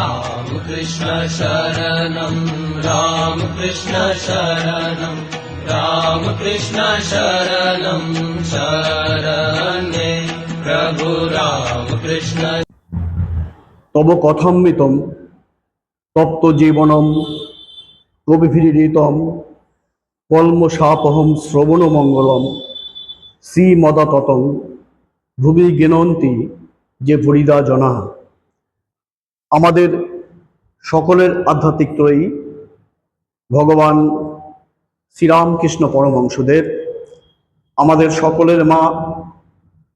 रामकृष्ण शरणं रामकृष्ण शरणं रामकृष्ण शरणं शरणे प्रभु रामकृष्ण তব কথামৃতম তপ্ত জীবনম কবিভিরিতম কলমশাপহম শ্রবণ মঙ্গলম শ্রীমদাততং ভুবি জ্ঞানন্তি যে ভরিদা জনা আমাদের সকলের আধ্যাত্মিক ত্রয়ী ভগবান শ্রীরামকৃষ্ণ পরমহংসদেব, আমাদের সকলের মা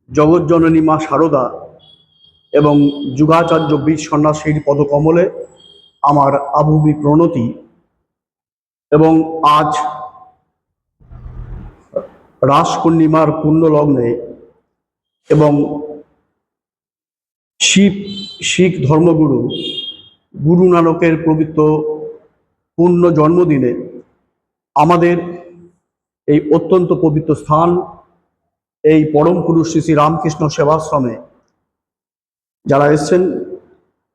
জগজ্জননী মা শারদা এবং যুগাচার্য বীর সন্ন্যাসীর পদকমলে আমার আভুবি প্রণতি এবং আজ রাস পূর্ণিমার পূর্ণ লগ্নে এবং শিব শিখ ধর্মগুরু গুরু নানকের পবিত্র পূর্ণ জন্মদিনে আমাদের এই অত্যন্ত পবিত্র স্থান, এই পরম পুরুষ শ্রী শ্রী রামকৃষ্ণ সেবাশ্রমে যারা এসছেন,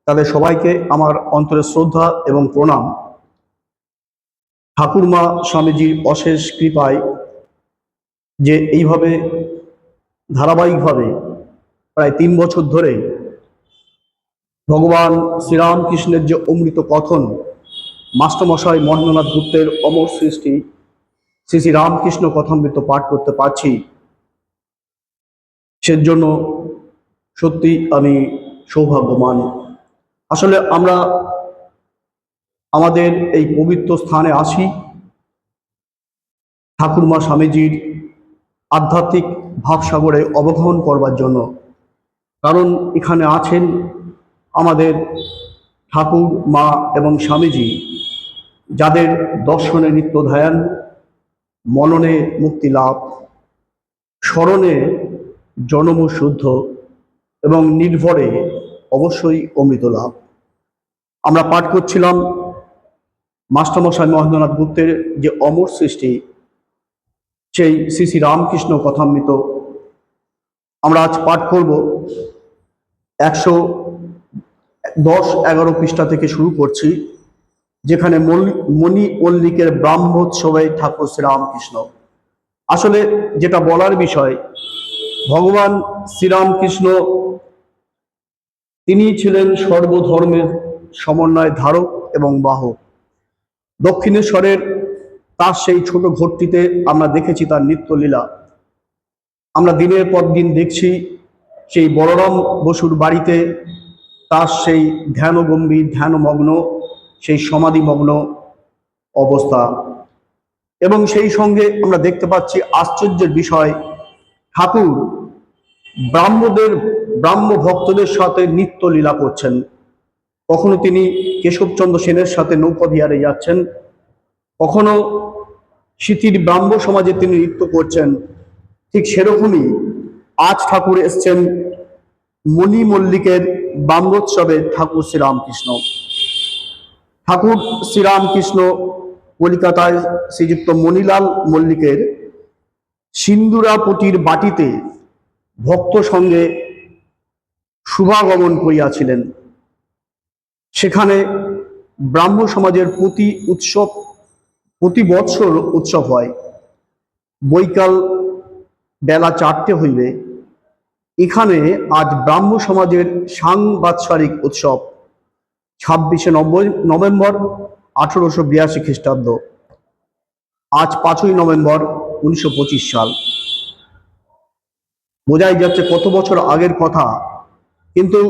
তাদের সবাইকে আমার অন্তরের শ্রদ্ধা এবং প্রণাম। ঠাকুরমা স্বামীজির অশেষ কৃপায় যে এইভাবে ধারাবাহিকভাবে প্রায় তিন বছর ধরে ভগবান শ্রীরামকৃষ্ণের যে অমৃত কথন মাস্টারমশাই মহেন্দ্রনাথ গুপ্তের অমর সৃষ্টি, শ্রী শ্রী রামকৃষ্ণ কথামৃত পাঠ করতে পারছি। সেজন্য সত্যি আমি সৌভাগ্যবান। আসলে আমরা আমাদের এই পবিত্র স্থানে আসি। ঠাকুরমা স্বামীজির আধ্যাত্মিক ভাবসাগরে অবগাহন করবার জন্য। কারণ এখানে আছেন আমাদের ঠাকুর, মা এবং স্বামীজি, যাদের দর্শনে নিত্য ধ্যান মননে মুক্তি লাভ, স্মরণে জনম শুদ্ধ এবং নির্ভরে অবশ্যই অমৃত লাভ। আমরা পাঠ করছিলাম মাস্টারমশাই মহেন্দ্রনাথ গুপ্তের যে অমর সৃষ্টি, সেই শ্রী শ্রী রামকৃষ্ণ কথামৃত। আমরা আজ পাঠ করব একশো দশ এগারো পৃষ্ঠা থেকে শুরু করছি, যেখানে মণি মল্লিকের ব্রাহ্মোৎসবে ঠাকুর শ্রীরামকৃষ্ণ। আসলে যেটা বলার বিষয়, ভগবান শ্রীরামকৃষ্ণ তিনি ছিলেন সর্বধর্মের সমন্বয় ধারক এবং বাহক। দক্ষিণেশ্বরের তার সেই ছোট ঘরটিতে আমরা দেখেছি তার নিত্যলীলা। আমরা দিনের পর দিন দেখছি সেই বলরাম বসুর বাড়িতে তার সেই ধ্যানগম্ভীর, ধ্যানমগ্ন, সেই সমাধিমগ্ন অবস্থা। এবং সেই সঙ্গে আমরা দেখতে পাচ্ছি আশ্চর্যের বিষয়, ঠাকুর ব্রাহ্মদের ব্রাহ্ম ভক্তদের সাথে নিত্য লীলা করছেন। কখনো তিনি কেশবচন্দ্র সেনের সাথে নৌকা বিহারে যাচ্ছেন, কখনো স্মৃতির ব্রাহ্ম সমাজে তিনি নৃত্য করছেন। ঠিক সেরকমই আজ ঠাকুর এসছেন মণি মল্লিকের ব্রাহ্মোৎসবে ঠাকুর শ্রীরামকৃষ্ণ। ঠাকুর শ্রীরামকৃষ্ণ কলিকাতায় শ্রীযুক্ত মণিলাল মল্লিকের সিন্দুরাপটির বাটিতে ভক্ত সঙ্গে শুভাগমন করিয়াছিলেন। সেখানে ব্রাহ্ম সমাজের প্রতি উৎসব, প্রতি বৎসর উৎসব হয়। বৈকাল বেলা চারটে হইবে। এখানে আজ ব্রাহ্ম সমাজের সাংবাৎসরিক উৎসব, ছাব্বিশে নভেম্বর আঠেরোশো বিরাশি খ্রিস্টাব্দ। আজ পাঁচই নভেম্বর উনিশশো পঁচিশ সাল। বোঝাই যাচ্ছে কত বছর আগের কথা, কিন্তু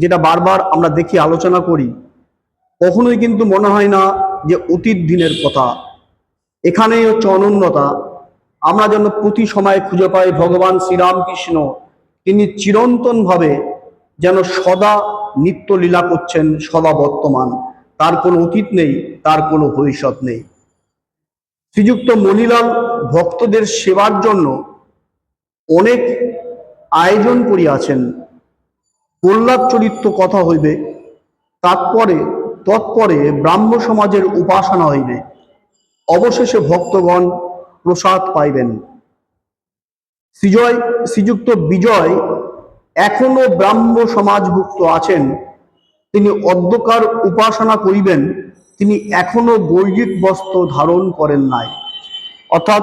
যেটা বারবার আমরা দেখি, আলোচনা করি, কখনোই কিন্তু মনে হয় না যে অতীত দিনের কথা। এখানেই হচ্ছে অনন্যতা। আমরা যেন প্রতি সময় খুঁজে পাই ভগবান শ্রীরামকৃষ্ণ তিনি চিরন্তনভাবে যেন সদা নিত্য লীলা করছেন, সদা বর্তমান। তার কোনো অতীত নেই, তার কোনো ভবিষ্যৎ নেই। শ্রীযুক্ত মণিলাল ভক্তদের সেবার জন্য অনেক আয়োজন করিয়াছেন। প্রহ্লাদ চরিত্র কথা হইবে তারপরে তৎপরে ব্রাহ্ম সমাজের উপাসনা হইবে। অবশেষে ভক্তগণ প্রসাদ পাইবেন। শ্রীজয়, শ্রীযুক্ত বিজয় এখনও ব্রাহ্ম সমাজভুক্ত আছেন। তিনি অধ্যকার উপাসনা করিবেন, তিনি এখনও বৈদিক বস্ত্র ধারণ করেন নাই। অর্থাৎ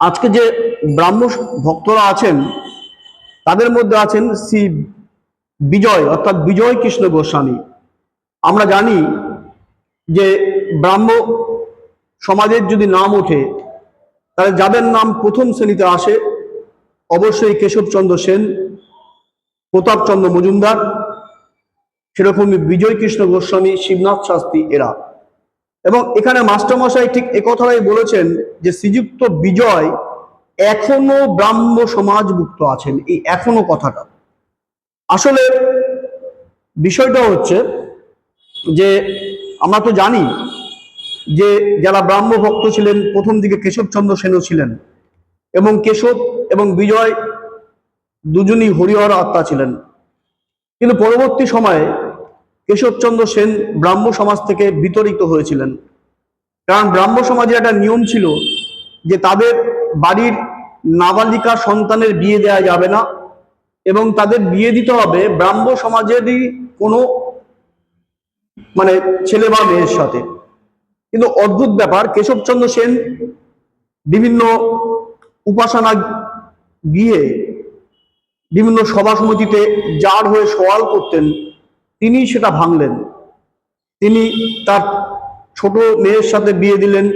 আজকে যে ব্রাহ্ম ভক্তরা আছেন, তাদের মধ্যে আছেন শ্রী বিজয়, অর্থাৎ বিজয় কৃষ্ণ গোস্বামী। আমরা জানি যে ব্রাহ্ম সমাজের যদি নাম ওঠে তাহলে যাদের নাম প্রথম শ্রেণীতে আসে, অবশ্যই কেশবচন্দ্র সেন, প্রতাপচন্দ্র মজুমদার, সেরকমই বিজয় কৃষ্ণ গোস্বামী, শিবনাথ শাস্ত্রী এরা। এবং এখানে মাস্টারমশাই ঠিক একথাটাই বলেছেন যে শ্রীযুক্ত বিজয় এখনও ব্রাহ্ম সমাজভুক্ত আছেন, এই এখনও কথাটা। আসলে বিষয়টা হচ্ছে যে আমরা তো জানি যে যারা ব্রাহ্ম ভক্ত ছিলেন, প্রথম দিকে কেশবচন্দ্র সেনও ছিলেন এবং কেশব এবং বিজয় দুজনই হরিহর আত্মা ছিলেন। কিন্তু পরবর্তী সময়ে কেশবচন্দ্র সেন ব্রাহ্ম সমাজ থেকে বিতরিত হয়েছিলেন। কারণ ব্রাহ্ম সমাজের একটা নিয়ম ছিল যে তাদের বাড়ির নাবালিকা সন্তানের বিয়ে দেওয়া যাবে না এবং তাদের বিয়ে দিতে হবে ব্রাহ্ম সমাজেরই কোনো মানে ছেলে বা মেয়ের সাথে। কিন্তু অদ্ভুত ব্যাপার, কেশবচন্দ্র সেন বিভিন্ন উপাসনা গিয়ে বিভিন্ন সভা সমিতিতে যার হয়ে সওয়াল করতেন, তিনি সেটা ভাঙলেন। তিনি তার ছোট মেয়ের সাথে বিয়ে দিলেন,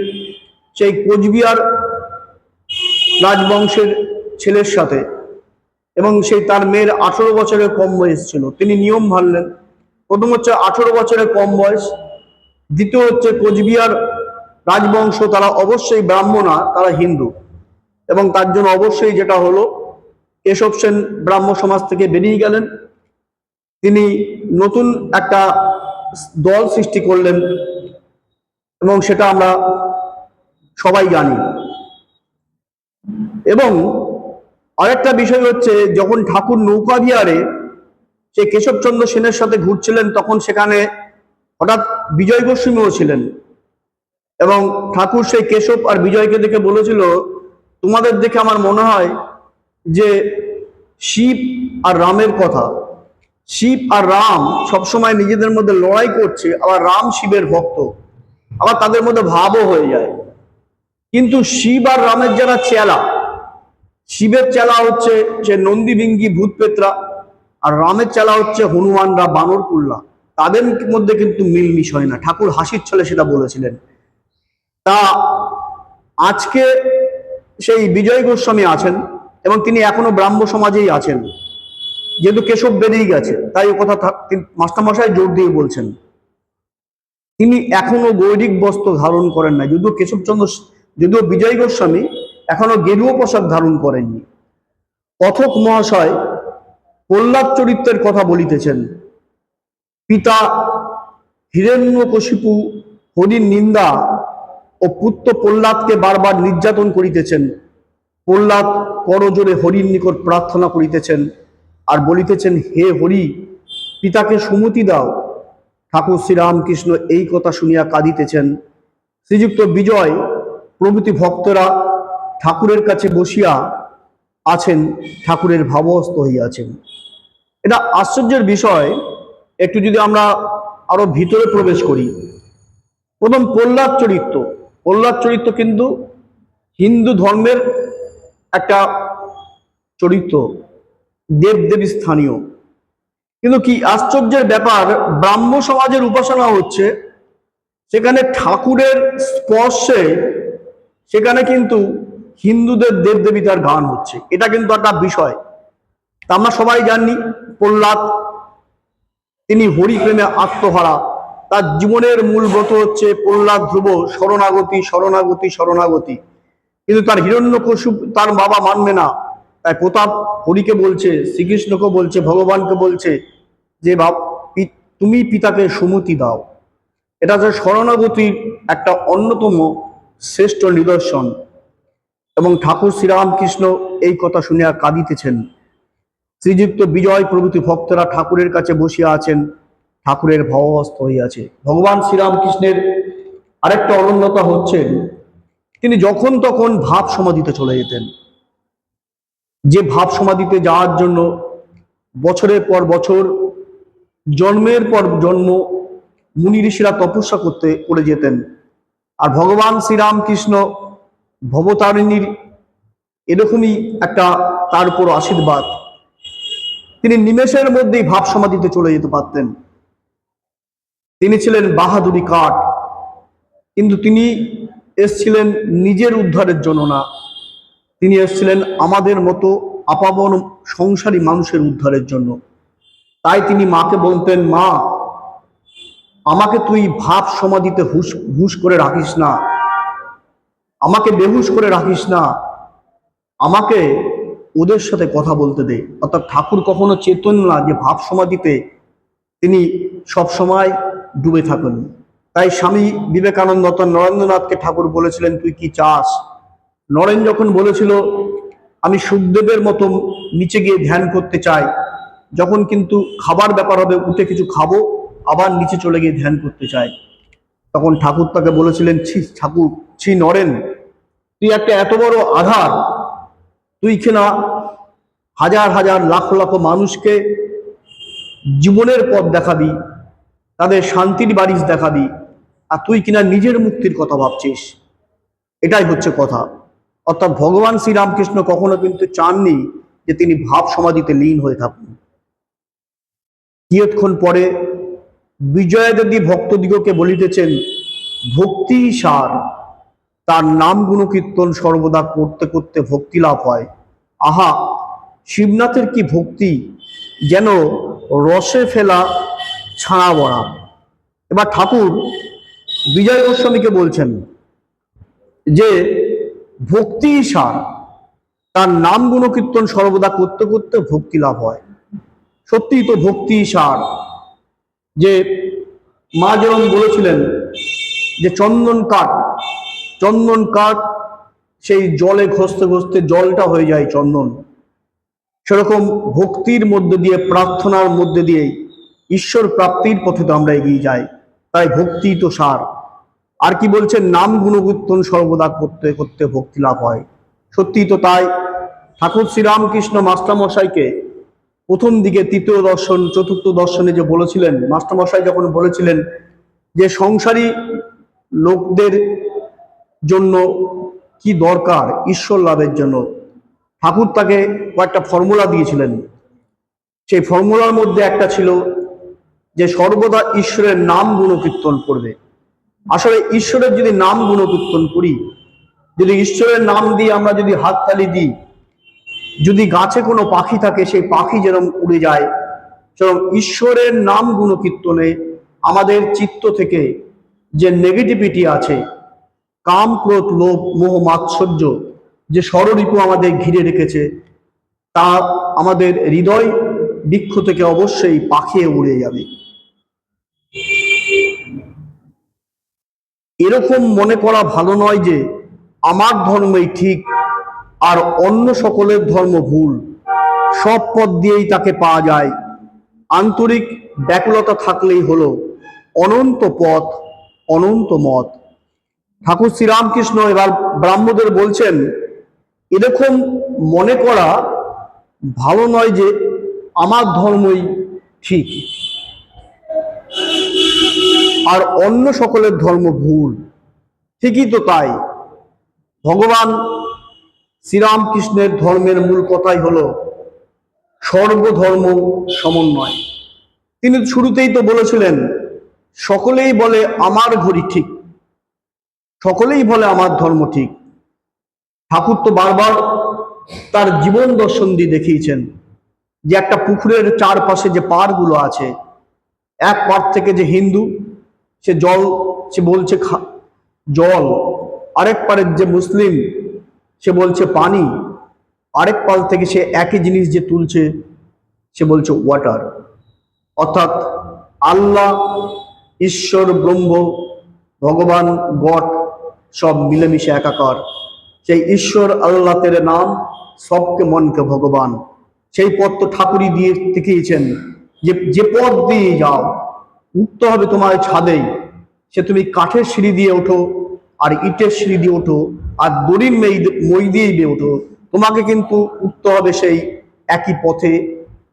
সেই কোচবিহার রাজবংশের ছেলের সাথে। এবং সেই তার মেয়ের আঠেরো বছরের কম বয়স ছিল। তিনি নিয়ম ভাঙলেন। প্রথম হচ্ছে আঠেরো বছরের কম বয়স। দ্বিতীয় হচ্ছে কোচবিহার রাজবংশ, তারা অবশ্যই ব্রাহ্মণা তারা হিন্দু। এবং তার জন্য অবশ্যই যেটা হলো, কেশব সেন ব্রাহ্ম সমাজ থেকে বেরিয়ে গেলেন। তিনি নতুন একটা দল সৃষ্টি করলেন এবং সেটা আমরা সবাই জানি। এবং আরেকটা বিষয় হচ্ছে, যখন ঠাকুর নৌকা বিহারে সে কেশবচন্দ্র সেনের সাথে ঘুরছিলেন, তখন সেখানে হঠাৎ বিজয় গোস্বামীও ছিলেন। এবং ঠাকুর সেই কেশব আর বিজয়কে দেখে বলেছিল, তোমাদের দেখে আমার মনে হয় যে শিব আর রামের কথা। শিব আর রাম সবসময় নিজেদের মধ্যে লড়াই করছে, আবার রাম শিবের ভক্ত। আবার তাদের মধ্যে ভাবও হয়ে যায়। কিন্তু শিব আর রামের যারা চেলা, শিবের চেলা হচ্ছে সে নন্দীবিঙ্গি ভূতপেত্রা, আর রামের চেলা হচ্ছে হনুমানরা বানর কুল্লা তাদের মধ্যে কিন্তু মিলমিশ হয় না। ঠাকুর হাসির ছলে সেটা বলেছিলেন। তা আজকে সেই বিজয় গোস্বামী আছেন এবং তিনি এখনও ব্রাহ্ম সমাজেই আছেন। যেহেতু কেশব বেরিয়ে গেছে, তাই ও কথা মাস্টারমশাই জোর দিয়ে বলছেন। তিনি এখনও গৈরিক বস্ত্র ধারণ করেন না। যদিও কেশবচন্দ্র যদিও বিজয় গোস্বামী এখনও গেরুয় পোশাক ধারণ করেননি। কথক মহাশয় প্রহ্লাদ চরিত্রের কথা বলিতেছেন। পিতা হিরণ্যকশিপু হরির নিন্দা ও পুত্র প্রহ্লাদকে বারবার নির্যাতন করিতেছেন। প্রহ্লাদ করজোরে হরির নিকট প্রার্থনা করিতেছেন আর বলিতেছেন, হে হরি, পিতাকে সুমতি দাও। ঠাকুর শ্রীরামকৃষ্ণ এই কথা শুনিয়া কাঁদিতেছেন। শ্রীযুক্ত বিজয়, প্রভৃতি ভক্তরা ঠাকুরের কাছে বসিয়া আছেন, ঠাকুরের ভাবস্থ হইয়াছেন। এটা আশ্চর্যের বিষয় একটু যদি আমরা আরও ভিতরে প্রবেশ করি, প্রথম প্রহ্লাদ চরিত্র। প্রহ্লাদ চরিত্র কিন্তু হিন্দু ধর্মের একটা চরিত্র, দেবদেবী স্থানীয়। কিন্তু কি আশ্চর্যের ব্যাপার, ব্রাহ্ম সমাজের উপাসনা হচ্ছে, সেখানে ঠাকুরের স্পর্শে সেখানে কিন্তু হিন্দুদের দেবদেবিতার গান হচ্ছে। এটা কিন্তু একটা বিষয়। তা আমরা সবাই জানি, প্রহ্লাদ তিনি হরিপ্রেমে আত্মহারা। তার জীবনের মূল ব্রত হচ্ছে প্রহ্লাদ ধ্রুব, শরণাগতি শরণাগতি শরণাগতি। কিন্তু তার হিরণ্যকশিপ তার বাবা মানবে না। তাই প্রতাপ হরিকে বলছে, শ্রীকৃষ্ণকে বলছে, ভগবানকে বলছে যে, বাপ তুমি পিতাকে সুমতি দাও। এটা হচ্ছে শরণাগতির একটা অন্যতম শ্রেষ্ঠ নিদর্শন। এবং ঠাকুর শ্রীরামকৃষ্ণ এই কথা শুনিয়া কাঁদিতেছেন। শ্রীযুক্ত বিজয় প্রভৃতি ভক্তরা ঠাকুরের কাছে বসিয়া আছেন, ঠাকুরের ভবহস্ত হইয়াছে ভগবান শ্রীরামকৃষ্ণের আরেকটা অনন্যতা হচ্ছে, তিনি যখন তখন ভাব সমাধিতে চলে যেতেন। যে ভাব সমাধিতে যাওয়ার জন্য বছরের পর বছর, জন্মের পর জন্ম মুনি ঋষিরা তপস্যা করতে, করে যেতেন। আর ভগবান শ্রীরামকৃষ্ণ ভবতারিণীর এরকমই একটা তার উপর আশীর্বাদ তিনি নিমেষের মধ্যেই ভাব সমাধিতে চলে যেতে পারতেন। তিনি ছিলেন বাহাদুরি কাঠ, কিন্তু তিনি এসছিলেন নিজের উদ্ধারের জন্য না। তিনি এসছিলেন আমাদের মতো আপাবন সংসারী মানুষের উদ্ধারের জন্য। তাই তিনি মাকে বলতেন, মা, আমাকে তুই ভাব সমাধিতে হুশ হুশ করে রাখিস না। আমাকে বেহুশ করে রাখিস না। আমাকে ওদের সাথে কথা বলতে দে অর্থাৎ ঠাকুর কখনো চেতন না যে ভাব সমাধিতে তিনি সব সময় ডুবে থাকেন। তাই স্বামী বিবেকানন্দ অর্থাৎ নরেন্দ্রনাথকে ঠাকুর বলেছিলেন, তুই কি চাস? নরেন যখন বলেছিল, আমি সুখদেবের মতো নিচে গিয়ে ধ্যান করতে চাই। যখন কিন্তু খাবার ব্যাপার হবে, উঠে কিছু খাব, আবার নিচে চলে গিয়ে ধ্যান করতে চাই। তখন ঠাকুর তাকে বলেছিলেন, ছি ঠাকুর, ছি নরেন, তুই একটা এত বড় আধার তুই কিনা হাজার হাজার লাখ লাখ মানুষকে জীবনের পথ দেখাবি, তাদের শান্তির বারিশ দেখাবি, আর তুই কিনা নিজের মুক্তির কথা ভাবছিস? এটাই হচ্ছে কথা। অর্থাৎ ভগবান শ্রীরামকৃষ্ণ কখনো কিন্তু চাননি যে তিনি ভাব সমাধিতে লীন হয়ে থাকুন। কিয়ৎক্ষণ পরে বিজয়া বিজয়াদেবী ভক্তদিগকে বলিতেছেন, ভক্তি সার। তার নাম গুণকীর্তন সর্বদা করতে করতে ভক্তি লাভ হয়। আহা, শিবনাথের কি ভক্তি? যেন রসে ফেলা ছাড়া বড়া। এবার ঠাকুর বিজয় গোস্বামীকে বলছেন যে, ভক্তি সার। তার নাম গুণকীর্তন সর্বদা করতে করতে ভক্তি লাভ হয়। সত্যিই তো ভক্তি সার। যে মা যেরকম বলেছিলেন যে, চন্দন কাঠ চন্দন কাঠ, সেই জলে ঘষতে ঘষতে জলটা হয়ে যায় চন্দন। সেরকম ভক্তির মধ্যে দিয়ে, প্রার্থনার মধ্যে দিয়ে ঈশ্বর প্রাপ্তির পথে তো আমরা এগিয়ে যাই, তাই ভক্তি তো সার। আর কি বলছেন, নাম গুণকীর্তন সর্বদা করতে করতে ভক্তি লাভ হয়। সত্যি তো তাই। ঠাকুর শ্রীরামকৃষ্ণ মাস্টারমশাইকে প্রথম দিকে তৃতীয় দর্শন, চতুর্থ দর্শনে যে বলেছিলেন, মাস্টারমশাই যখন বলেছিলেন যে সংসারী লোকদের জন্য কি দরকার ঈশ্বর লাভের জন্য? ঠাকুর তাকে কয়েকটা ফর্মুলা দিয়েছিলেন। সেই ফর্মুলার মধ্যে একটা ছিল যে সর্বদা ঈশ্বরের নাম গুণকীর্তন করবে। আসলে ঈশ্বরের যদি নাম গুণকীর্তন করি, যদি ঈশ্বরের নাম দিয়ে আমরা যদি হাততালি দিই, যদি গাছে কোনো পাখি থাকে, সেই পাখি যেরকম উড়ে যায় সেরকম ঈশ্বরের নাম গুণকীর্তনে আমাদের চিত্ত থেকে যে নেগেটিভিটি আছে কাম ক্রোধ, লোভ, মোহ, মাৎসর্য যে ষড়রিপু আমাদের ঘিরে রেখেছে, তা আমাদের হৃদয় বৃক্ষ থেকে অবশ্যই পাখিয়ে উড়ে যাবে। এরকম মনে করা ভালো নয় যে আমার ধর্মই ঠিক আর অন্য সকলের ধর্ম ভুল। সব পথ দিয়েই তাকে পাওয়া যায়। আন্তরিক ব্যাকুলতা থাকলেই হলো অনন্ত পথ, অনন্ত মত। ঠাকুর শ্রীরামকৃষ্ণ এবার ব্রাহ্মদের বলছেন, এরকম মনে করা ভালো নয় যে আমার ধর্মই ঠিক। আর অন্য সকলের ধর্ম ভুল। ঠিকই তো তাই। ভগবান শ্রীরামকৃষ্ণের ধর্মের মূল কথাই হলো সর্বধর্ম সমন্বয়। তিনি শুরুতেই তো বলেছিলেন, সকলেই বলে আমার ঘড়ি ঠিক সকলেই বলে আমার ধর্ম ঠিক। ঠাকুর তো বারবার তার জীবন দর্শন দিয়ে দেখিয়েছেন যে একটা পুকুরের চারপাশে যে পাড়গুলো আছে, এক পাড় থেকে যে হিন্দু, সে জল, সে বলছে জল, আরেক পাড়ের যে মুসলিম, সে বলছে পানি, আরেক পাল থেকে সে একই জিনিস যে তুলছে, সে বলছে ওয়াটার অর্থাৎ আল্লাহ, ঈশ্বর, ব্রহ্ম, ভগবান, গড সব মিলেমিশে একাকার। সেই ঈশ্বর আল্লাহ তেরে নাম সবকে মনকে ভগবান। সেই পথ তো ঠাকুরই দিয়ে দেখিয়েছেন যে যে পথ দিয়ে যাও, উঠতে হবে তোমার ছাদেই। সে তুমি কাঠের সিঁড়ি দিয়ে ওঠো আর ইটের সিঁড়ি দিয়ে ওঠো আর দড়ির মেই, মই দিয়েই দিয়ে ওঠো। তোমাকে কিন্তু উঠতে হবে সেই একই পথে,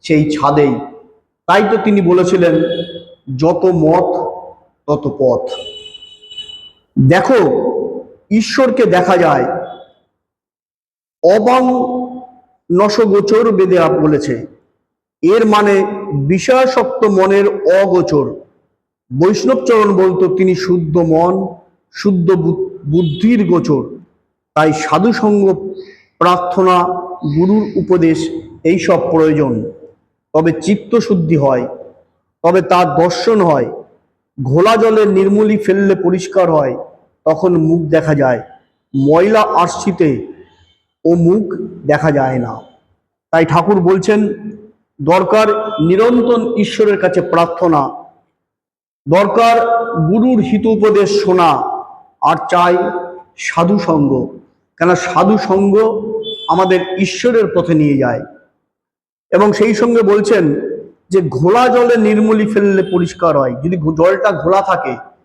সেই ছাদেই। তাই তো তিনি বলেছিলেন, যত মত, তত পথ। দেখো ঈশ্বরকে দেখা যায়। অবাং নশগোচর বেদে বলেছে। এর মানে বিষয়াসক্ত মনের অগোচর। বৈষ্ণবচরণ বলতো তিনি শুদ্ধ মন, শুদ্ধ বুদ্ধির গোচর। তাই সাধুসঙ্গ, প্রার্থনা, গুরুর উপদেশ এই সব প্রয়োজন। তবে চিত্ত শুদ্ধি হয়, তবে তার দর্শন হয়। ঘোলা জলে নির্মূলি ফেললে পরিষ্কার হয়। তখন মুখ দেখা যায়। ময়লা আশ্রিতে ও মুখ দেখা যায় না। তাই ঠাকুর বলছেন, দরকার নিরন্তর ঈশ্বরের কাছে প্রার্থনা। দরকার গুরুর হিত উপদেশ শোনা। আর চাই সাধু সঙ্গ। কেন সাধু সঙ্গ আমাদের ঈশ্বরের পথে নিয়ে যায়। এবং সেই সঙ্গে বলছেন যে, ঘোলা জলে নির্মলি ফেললে পরিষ্কার হয়। যদি জলটা ঘোলা থাকে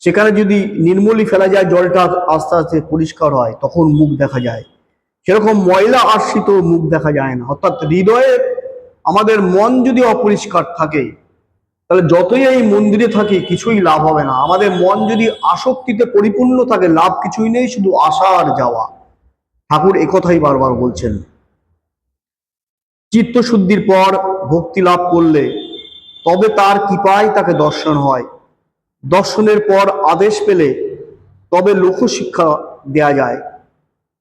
সেখানে যদি নির্মলি ফেলা যায়, জলটা আস্তে আস্তে পরিষ্কার হয়, তখন মুখ দেখা যায়। সেরকম ময়লা আশ্রিত মুখ দেখা যায় না। অর্থাৎ হৃদয়ে আমাদের মন যদি অপরিষ্কার থাকে, তাহলে যতই এই মন্দিরে থাকি, কিছুই লাভ হবে না। আমাদের মন যদি আসক্তিতে পরিপূর্ণ থাকে, লাভ কিছুই নেই, শুধু আসা আর যাওয়া। ঠাকুর একথাই বারবার বলছেন। চিত্তশুদ্ধির পর ভক্তি লাভ করলে তবে তার কৃপায় তাকে দর্শন হয়। দর্শনের পর আদেশ পেলে তবে লোকশিক্ষা দেয়া যায়।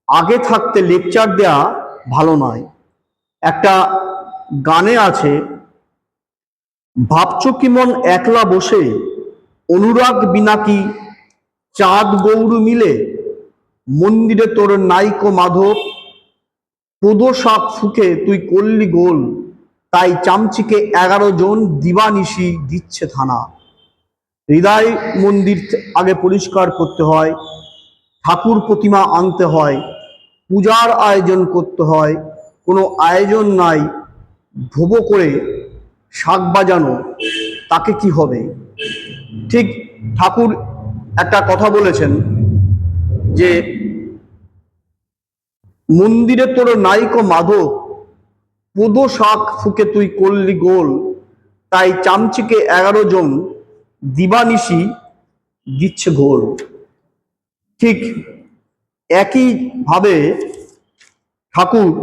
আগে থাকতে লেকচার দেয়া ভালো নয়। একটা গানে আছে, ভাবছ কি মন একলা বসে? অনুরাগ বিনাকি চাঁদ গৌর মিলে? মন্দিরে তোর নাইকো মাধব পদ শাক ফুকে তুই করলি গোল। তাই চামচিকে এগারো জন দিবানিশি দিচ্ছে থানা। হৃদয় মন্দির আগে পরিষ্কার করতে হয়, ঠাকুর প্রতিমা আনতে হয়, পূজার আয়োজন করতে হয়, কোনো আয়োজন নাই ভোবো করে শাক বাজানো, তাকে কি হবে? ঠিক ঠাকুর একটা কথা বলেছেন যে, মন্দিরে তোর নাইকো মাধব, পদ শাক ফুকে তুই করলি গোল, তাই চামচিকে এগারো জন দিবানিশি দিচ্ছে ঘোল ঠিক একই ভাবে ঠাকুর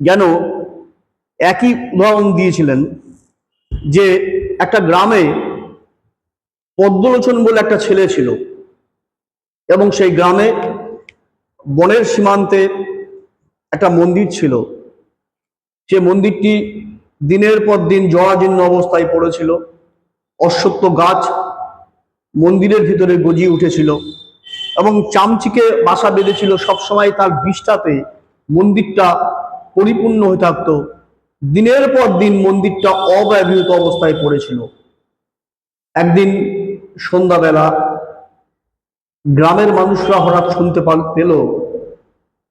যেন একই উদাহরণ দিয়েছিলেন যে একটা গ্রামে পদ্মলোচন বলে একটা ছেলে ছিল এবং সেই গ্রামে বনের সীমান্তে একটা মন্দির ছিল। সে মন্দিরটি দিনের পর দিন জরাজীর্ণ অবস্থায় পড়েছিল। অশ্বত্থ গাছ মন্দিরের ভিতরে গজিয়ে উঠেছিল এবং চামচিকে বাসা বেঁধেছিল সবসময় তার বিষ্ঠাতে মন্দিরটা পরিপূর্ণ হয়ে থাকতো। দিনের পর দিন মন্দিরটা অব্যবহৃত অবস্থায় পড়েছিল। একদিন সন্ধ্যাবেলা গ্রামের মানুষরা হঠাৎ শুনতে পাল-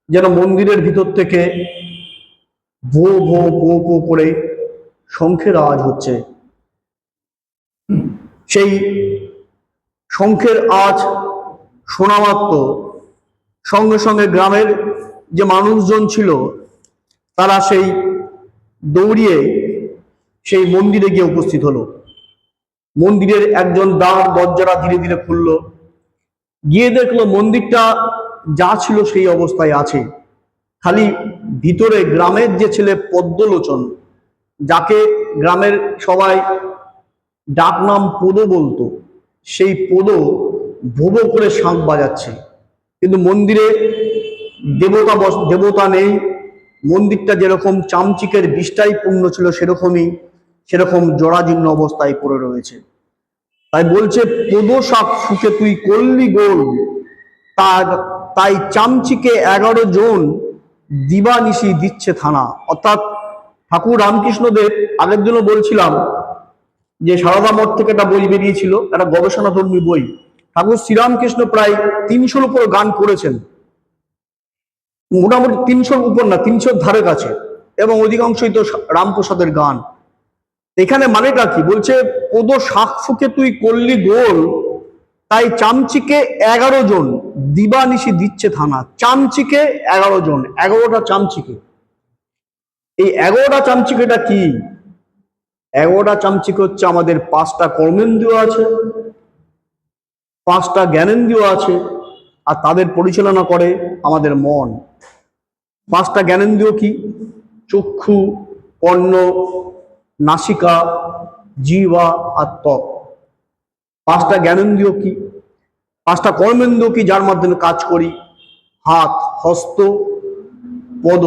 যেন মন্দিরের ভিতর থেকে ভো ভো ভো ভো করে শঙ্খের আওয়াজ হচ্ছে। সেই শঙ্খের আজ শোনা মাত্র সঙ্গে সঙ্গে গ্রামের যে মানুষজন ছিল, তারা সেই দৌড়িয়ে সেই মন্দিরে গিয়ে উপস্থিত হলো। মন্দিরের একজন দ্বার দরজারা ধীরে ধীরে খুলল। গিয়ে দেখল মন্দিরটা যা ছিল সেই অবস্থায় আছে। খালি ভিতরে গ্রামের যে ছেলে পদ্মলোচন, যাকে গ্রামের সবাই ডাক নাম পোদো বলতো, সেই পোদো ভোবো করে শাঁখ বাজাচ্ছে। কিন্তু মন্দিরে দেবতা দেবতা নেই, মন্দিরটা যেরকম চামচিকের বিষ্টাই পূর্ণ ছিল সেরকমই, সেরকম জরাজীর্ণ অবস্থায় পড়ে রয়েছে। তাই বলছে, পদ শাক ফুকে তুই করলি গোল। তার, তাই চামচিকে এগারো জন দিবানিশি দিচ্ছে থানা। অর্থাৎ ঠাকুর রামকৃষ্ণদেব আগের দিনও বলছিলাম যে সারদা মঠ থেকে একটা বই বেরিয়েছিল, একটা গবেষণাধর্মী বই। ঠাকুর শ্রীরামকৃষ্ণ প্রায় তিনশোর উপর গান করেছেন। মোটামুটি তিনশোর উপর না, তিনশোর ধারে কাছে। এবং অধিকাংশই তো রামপ্রসাদের গান। এখানে মানেটা কি? বলছে পদ শাক ফুকে তুই করলি গোল, তাই চামচিকে এগারো জন দিবানিশি দিচ্ছে থানা। চামচিকে এগারো জন, এগারোটা চামচিকে। এই এগারোটা চামচিকেটা কি? এগারোটা চামচিক হচ্ছে আমাদের পাঁচটা কর্মেন্দ্রিয় আছে, পাঁচটা জ্ঞানেন্দ্রিয় আছে, আর তাদের পরিচালনা করে আমাদের মন। পাঁচটা জ্ঞানেন্দ্রিয় কি? চক্ষু, কর্ণ, নাসিকা, জিহ্বা আর ত্বক। পাঁচটা জ্ঞানেন্দ্রিয় কি? পাঁচটা কর্মেন্দ্রিয় কি যার মাধ্যমে কাজ করি? হাত, হস্ত, পদ,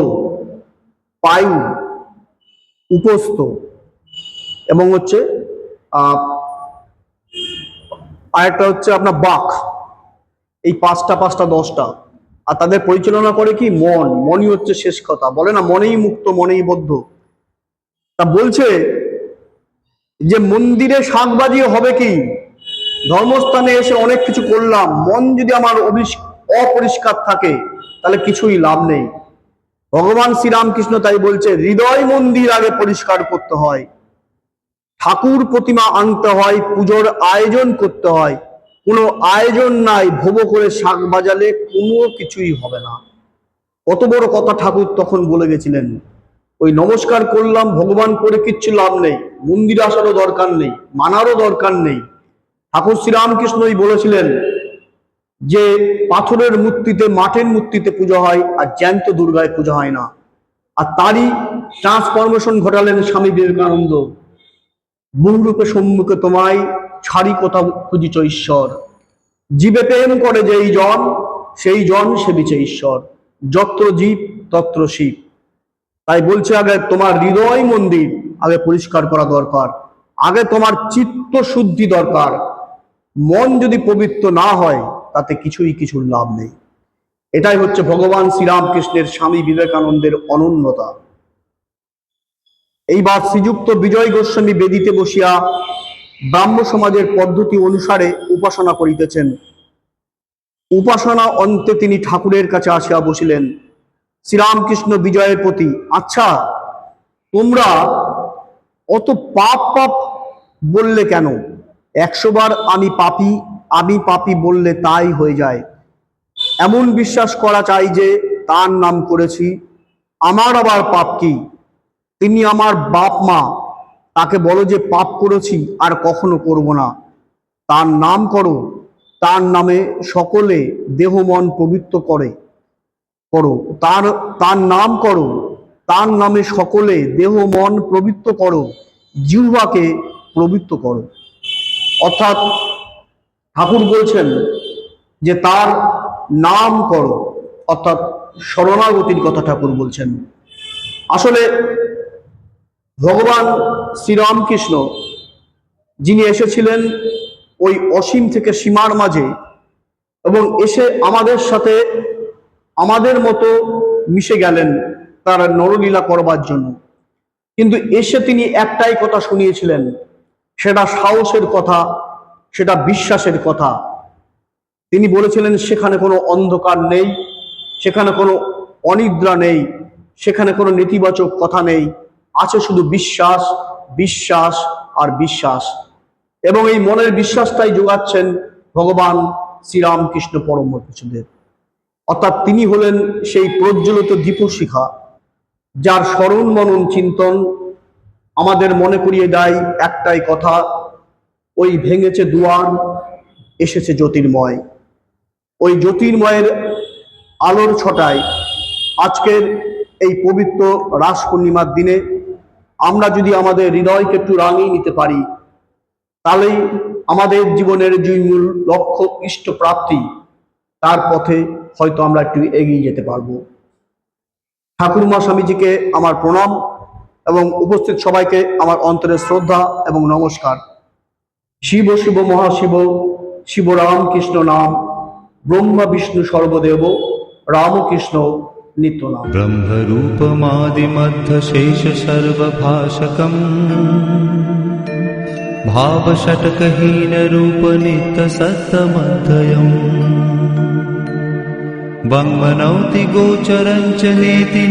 পায়ু, উপস্থ। এবং হচ্ছে আরেকটা হচ্ছে আপনার বাক। এই পাঁচটা পাঁচটা, দশটা। আর তাদের পরিচালনা করে কি? মন। মনই হচ্ছে শেষ কথা। বলে না, মনেই মুক্ত, মনেই বদ্ধ। তা বলছে যে, মন্দিরে শাক বাজিয়ে হবে কি? ধর্মস্থানে এসে অনেক কিছু করলাম। মন যদি আমার অপরিষ্কার থাকে, তাহলে কিছুই লাভ নেই। ভগবান শ্রীরামকৃষ্ণ তাই বলছে, হৃদয় মন্দির আগে পরিষ্কার করতে হয়। ঠাকুর প্রতিমা আনতে হয়, পুজোর আয়োজন করতে হয়। কোনো আয়োজন নাই, ভোগ করে শাক বাজালে কোনো কিছুই হবে না। কত বড় কথা ঠাকুর তখন বলে গেছিলেন, ওই নমস্কার করলাম, ভগবান করে কিচ্ছু লাভ নেই, মন্দিরে আসারও দরকার নেই, মানারও দরকার নেই। ঠাকুর শ্রীরামকৃষ্ণই বলেছিলেন যে, পাথরের মূর্তিতে মাটির মূর্তিতে পুজো হয় আর জ্যান্ত দুর্গায় পুজো হয় না। আর তারই ট্রান্সফরমেশন ঘটালেন স্বামী বিবেকানন্দ। বহুরূপে সম্মুখে তোমায় ছাড়ি কোথাও খুঁজিছ ঈশ্বর। জীবে প্রেম করে যেই জন, সেই জন সেবিছে ঈশ্বর। যত্র জীব, তত্র শিব। তাই বলছে আগে তোমার হৃদয় মন্দির আগে পরিষ্কার করা দরকার। আগে তোমার চিত্ত শুদ্ধি দরকার। মন যদি পবিত্র না হয়, তাতে কিছুই কিছুর লাভ নেই। এটাই হচ্ছে ভগবান শ্রীরামকৃষ্ণের স্বামী বিবেকানন্দের অনন্যতা। এইবার শ্রীযুক্ত বিজয় গোস্বামী বেদিতে বসিয়া ব্রাহ্ম সমাজের পদ্ধতি অনুসারে উপাসনা করিতেছেন। উপাসনা অন্তে তিনি ঠাকুরের কাছে আসিয়া বসিলেন। শ্রীরামকৃষ্ণ বিজয়ের প্রতি আচ্ছা তোমরা অত পাপ পাপ বললে কেন? একশো বার আমি পাপি আমি পাপি বললে তাই হয়ে যায়। এমন বিশ্বাস করা চাই যে তার নাম করেছি। আমার আবার পাপ কি? তিনি আমার বাপ মা। তাকে বলো যে, পাপ করেছি আর কখনো করব না। তার নাম করো। তার নামে সকলে দেহ মন পবিত্র করে। করো। তার তার নাম করো। তার নামে সকলে দেহ মন পবিত্র করো। জিহ্বাকে পবিত্র করো। অর্থাৎ ঠাকুর বলছেন যে, তার নাম করো। অর্থাৎ শরণাগতির কথা ঠাকুর বলছেন। আসলে ভগবান শ্রীরামকৃষ্ণ, যিনি এসেছিলেন ওই অসীম থেকে সীমার মাঝে এবং এসে আমাদের সাথে আমাদের মতো মিশে গেলেন তার নরলীলা করবার জন্য। কিন্তু এসে তিনি একটাই কথা শুনিয়েছিলেন, সেটা সাহসের কথা, সেটা বিশ্বাসের কথা। তিনি বলেছিলেন, সেখানে কোনো অন্ধকার নেই, সেখানে কোনো অনিদ্রা নেই, সেখানে কোনো নেতিবাচক কথা নেই আছে শুধু বিশ্বাস বিশ্বাস আর বিশ্বাস। এবং এই মনের বিশ্বাসটাই যোগাচ্ছেন ভগবান শ্রীরামকৃষ্ণ পরম কিছুদেব অর্থাৎ তিনি হলেন সেই প্রজ্বলিত দীপশিখা, যার স্মরণ মনন চিন্তন আমাদের মনে করিয়ে দেয় একটাই কথা, ওই ভেঙেছে দুয়ার, এসেছে জ্যোতির্ময়। ওই জ্যোতির্ময়ের আলোর ছটায় আজকের এই পবিত্র রাস পূর্ণিমার দিনে আমরা যদি আমাদের হৃদয়কে একটু রাঙিয়ে নিতে পারি, তাহলেই আমাদের জীবনের যে মূল লক্ষ্য, ইষ্ট প্রাপ্তি, তার পথে হয়তো আমরা একটু এগিয়ে যেতে পারব। ঠাকুরমা স্বামীজিকে আমার প্রণাম এবং উপস্থিত সবাইকে আমার অন্তরের শ্রদ্ধা এবং নমস্কার। শিব শিব মহাশিব, শিব রামকৃষ্ণ নাম, ব্রহ্মা বিষ্ণু সর্বদেব, রামকৃষ্ণ ब्रह्मरूपमादिमद्धशेषर्वभाषकम् भावषटकहीनरूपनित्यसत्तमधयम् वङ्मनौति गोचरञ्च नेति